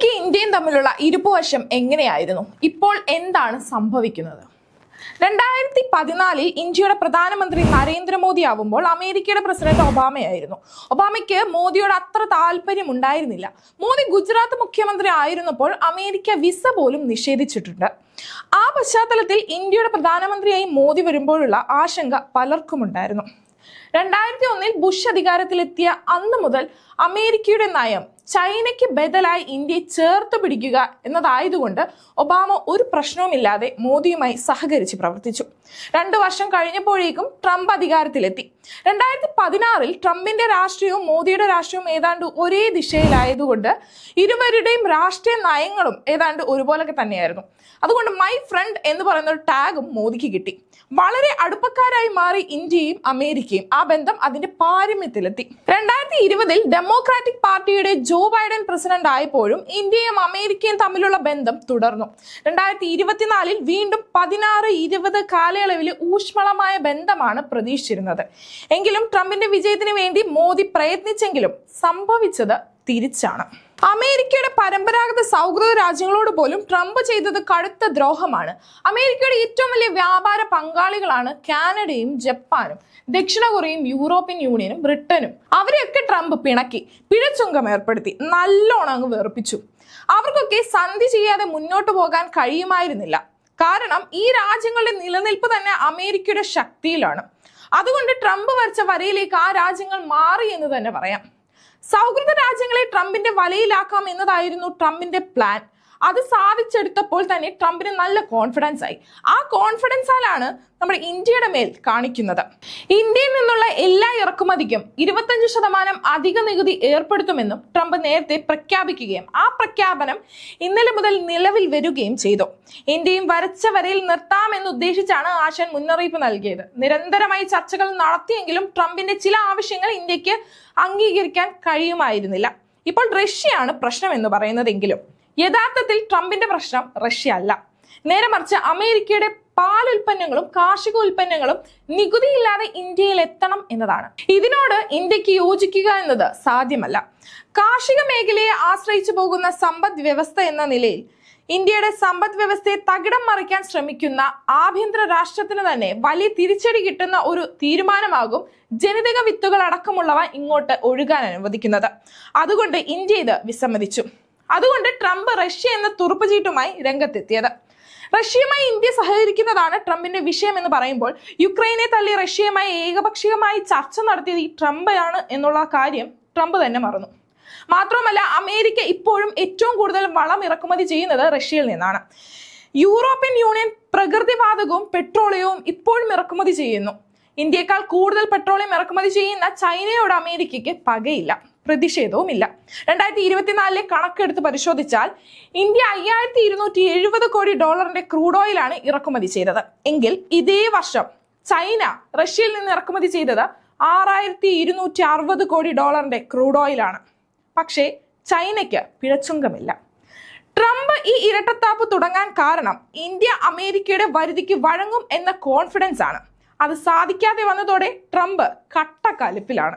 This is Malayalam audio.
അമേരിക്കയും ഇന്ത്യയും തമ്മിലുള്ള ഇരുപ്പുവശം എങ്ങനെയായിരുന്നു? ഇപ്പോൾ എന്താണ് സംഭവിക്കുന്നത്? രണ്ടായിരത്തി പതിനാലിൽ ഇന്ത്യയുടെ പ്രധാനമന്ത്രി നരേന്ദ്രമോദി ആവുമ്പോൾ അമേരിക്കയുടെ പ്രസിഡന്റ് ഒബാമയായിരുന്നു. ഒബാമയ്ക്ക് മോദിയോട് അത്ര താല്പര്യം ഉണ്ടായിരുന്നില്ല. മോദി ഗുജറാത്ത് മുഖ്യമന്ത്രി ആയിരുന്നപ്പോൾ അമേരിക്ക വിസ പോലും നിഷേധിച്ചിട്ടുണ്ട്. ആ പശ്ചാത്തലത്തിൽ ഇന്ത്യയുടെ പ്രധാനമന്ത്രിയായി മോദി വരുമ്പോഴുള്ള ആശങ്ക പലർക്കുമുണ്ടായിരുന്നു. രണ്ടായിരത്തി ഒന്നിൽ ബുഷ് അധികാരത്തിലെത്തിയ അന്ന് മുതൽ അമേരിക്കയുടെ നയം ചൈനയ്ക്ക് ബദലായി ഇന്ത്യയെ ചേർത്ത് പിടിക്കുക എന്നതായതുകൊണ്ട് ഒബാമ ഒരു പ്രശ്നവുമില്ലാതെ മോദിയുമായി സഹകരിച്ച് പ്രവർത്തിച്ചു. രണ്ടു വർഷം കഴിഞ്ഞപ്പോഴേക്കും ട്രംപ് അധികാരത്തിലെത്തി. രണ്ടായിരത്തി പതിനാറിൽ ട്രംപിന്റെ രാഷ്ട്രീയവും മോദിയുടെ രാഷ്ട്രീയവും ഏതാണ്ട് ഒരേ ദിശയിലായതുകൊണ്ട് ഇരുവരുടെയും രാഷ്ട്രീയ നയങ്ങളും ഏതാണ്ട് ഒരുപോലൊക്കെ തന്നെയായിരുന്നു. അതുകൊണ്ട് മൈ ഫ്രണ്ട് എന്ന് പറയുന്ന ഒരു ടാഗും മോദിക്ക് കിട്ടി. വളരെ അടുപ്പക്കാരായി മാറി ഇന്ത്യയും അമേരിക്കയും. ആ ബന്ധം അതിന്റെ പാരമ്യത്തിലെത്തി. രണ്ടായിരത്തി ഇരുപതിൽ ഡെമോക്രാറ്റിക് പാർട്ടിയുടെ ജോ ബൈഡൻ പ്രസിഡന്റ് ആയപ്പോഴും ഇന്ത്യയും അമേരിക്കയും തമ്മിലുള്ള ബന്ധം തുടർന്നു. രണ്ടായിരത്തി ഇരുപത്തിനാലിൽ വീണ്ടും പതിനാറ് ഇരുപത് കാലയളവിൽ ഊഷ്മളമായ ബന്ധമാണ് പ്രതീക്ഷിച്ചിരുന്നത്. എങ്കിലും ട്രംപിന്റെ വിജയത്തിന് വേണ്ടി മോദി പ്രയത്നിച്ചെങ്കിലും സംഭവിച്ചത് തിരിച്ചാണ്. അമേരിക്കയുടെ പരമ്പരാഗത സൗഹൃദ രാജ്യങ്ങളോട് പോലും ട്രംപ് ചെയ്തത് കടുത്ത ദ്രോഹമാണ്. അമേരിക്കയുടെ ഏറ്റവും വലിയ വ്യാപാര പങ്കാളികളാണ് കാനഡയും ജപ്പാനും ദക്ഷിണ കൊറിയയും യൂറോപ്യൻ യൂണിയനും ബ്രിട്ടനും. അവരെയൊക്കെ ട്രംപ് പിണക്കി പിഴച്ചുങ്കം ഏർപ്പെടുത്തി നല്ലോണം അങ്ങ് വേർപ്പിച്ചു അവർക്കൊക്കെ സന്ധി ചെയ്യാതെ മുന്നോട്ട് പോകാൻ കഴിയുമായിരുന്നില്ല. കാരണം ഈ രാജ്യങ്ങളുടെ നിലനിൽപ്പ് തന്നെ അമേരിക്കയുടെ ശക്തിയിലാണ്. അതുകൊണ്ട് ട്രംപ് വരച്ച വരയിലേക്ക് ആ രാജ്യങ്ങൾ മാറി എന്ന് തന്നെ പറയാം. സൗഹൃദ രാജ്യങ്ങളെ ട്രംപിന്റെ വലയിലാക്കാം എന്നതായിരുന്നു ട്രംപിന്റെ പ്ലാൻ അത് സാധിച്ചെടുത്തപ്പോൾ തന്നെ ട്രംപിന് നല്ല കോൺഫിഡൻസ് ആയി. ആ കോൺഫിഡൻസാലാണ് നമ്മുടെ ഇന്ത്യയുടെ മേൽ കാണിക്കുന്നത്. ഇന്ത്യയിൽ നിന്നുള്ള എല്ലാ ഇറക്കുമതിക്കും ഇരുപത്തഞ്ച് ശതമാനം അധിക നികുതി ഏർപ്പെടുത്തുമെന്നും ട്രംപ് നേരത്തെ പ്രഖ്യാപിക്കുകയും ആ പ്രഖ്യാപനം ഇന്നലെ മുതൽ നിലവിൽ വരികയും ചെയ്തു. ഇന്ത്യയും വരച്ച വരയിൽ നിർത്താമെന്ന് ഉദ്ദേശിച്ചാണ് ആശാൻ മുന്നറിയിപ്പ് നൽകിയത്. നിരന്തരമായി ചർച്ചകൾ നടത്തിയെങ്കിലും ട്രംപിന്റെ ചില ആവശ്യങ്ങൾ ഇന്ത്യയ്ക്ക് അംഗീകരിക്കാൻ കഴിയുമായിരുന്നില്ല. ഇപ്പോൾ റഷ്യയാണ് പ്രശ്നം എന്ന് പറയുന്നതെങ്കിലും. യഥാർത്ഥത്തിൽ ട്രംപിന്റെ പ്രശ്നം റഷ്യ അല്ല. നേരെ മറിച്ച് അമേരിക്കയുടെ പാൽ ഉൽപ്പന്നങ്ങളും കാർഷിക ഉൽപ്പന്നങ്ങളും നികുതിയില്ലാതെ ഇന്ത്യയിൽ എത്തണം എന്നതാണ്. ഇതിനോട് ഇന്ത്യയ്ക്ക് യോജിക്കുക എന്നത് സാധ്യമല്ല. കാർഷിക മേഖലയെ ആശ്രയിച്ചു പോകുന്ന സമ്പദ് വ്യവസ്ഥ എന്ന നിലയിൽ ഇന്ത്യയുടെ സമ്പദ് വ്യവസ്ഥയെ തകിടം മറിക്കാൻ ശ്രമിക്കുന്ന ആഭ്യന്തര രാഷ്ട്രത്തിന് തന്നെ വലിയ തിരിച്ചടി കിട്ടുന്ന ഒരു തീരുമാനമാകും ജനിതക വിത്തുകൾ അടക്കമുള്ളവ ഇങ്ങോട്ട് ഒഴുകാൻ അനുവദിക്കുന്നത്. അതുകൊണ്ട് ഇന്ത്യ ഇത് വിസമ്മതിച്ചു. അതുകൊണ്ട് ട്രംപ് റഷ്യ എന്ന തുറുപ്പുചീട്ടുമായി രംഗത്തെത്തിയത്. റഷ്യയുമായി ഇന്ത്യ സഹകരിക്കുന്നതാണ് ട്രംപിന്റെ വിഷയം എന്ന് പറയുമ്പോൾ യുക്രൈനെ തള്ളി റഷ്യയുമായി ഏകപക്ഷീയമായി ചർച്ച നടത്തിയത് ഈ ട്രംപാണ് എന്നുള്ള കാര്യം ട്രംപ് തന്നെ മറന്നു. മാത്രമല്ല അമേരിക്ക ഇപ്പോഴും ഏറ്റവും കൂടുതൽ വളം ഇറക്കുമതി ചെയ്യുന്നത് റഷ്യയിൽ നിന്നാണ്. യൂറോപ്യൻ യൂണിയൻ പ്രകൃതിവാതകവും പെട്രോളിയവും ഇപ്പോഴും ഇറക്കുമതി ചെയ്യുന്നു. ഇന്ത്യയെക്കാൾ കൂടുതൽ പെട്രോളിയം ഇറക്കുമതി ചെയ്യുന്ന ചൈനയോട് അമേരിക്കയ്ക്ക് പകയില്ല. പ്രതിഷേധവുമില്ല. രണ്ടായിരത്തി ഇരുപത്തിനാലിലെ കണക്കെടുത്ത് പരിശോധിച്ചാൽ ഇന്ത്യ അയ്യായിരത്തി ഇരുന്നൂറ്റി എഴുപത് കോടി ഡോളറിന്റെ ക്രൂഡ് ഓയിലാണ് ഇറക്കുമതി ചെയ്തത്. എങ്കിൽ ഇതേ വർഷം ചൈന റഷ്യയിൽ നിന്ന് ഇറക്കുമതി ചെയ്തത് ആറായിരത്തി ഇരുന്നൂറ്റി അറുപത് കോടി ഡോളറിന്റെ ക്രൂഡ് ഓയിലാണ്. പക്ഷേ ചൈനയ്ക്ക് പിഴച്ചുങ്കമില്ല. ട്രംപ് ഈ ഇരട്ടത്താപ്പ് തുടങ്ങാൻ കാരണം ഇന്ത്യ അമേരിക്കയുടെ വരുതിക്ക് വഴങ്ങും എന്ന കോൺഫിഡൻസ് ആണ്. അത് സാധിക്കാതെ വന്നതോടെ ട്രംപ് കട്ടക്കലിപ്പിലാണ്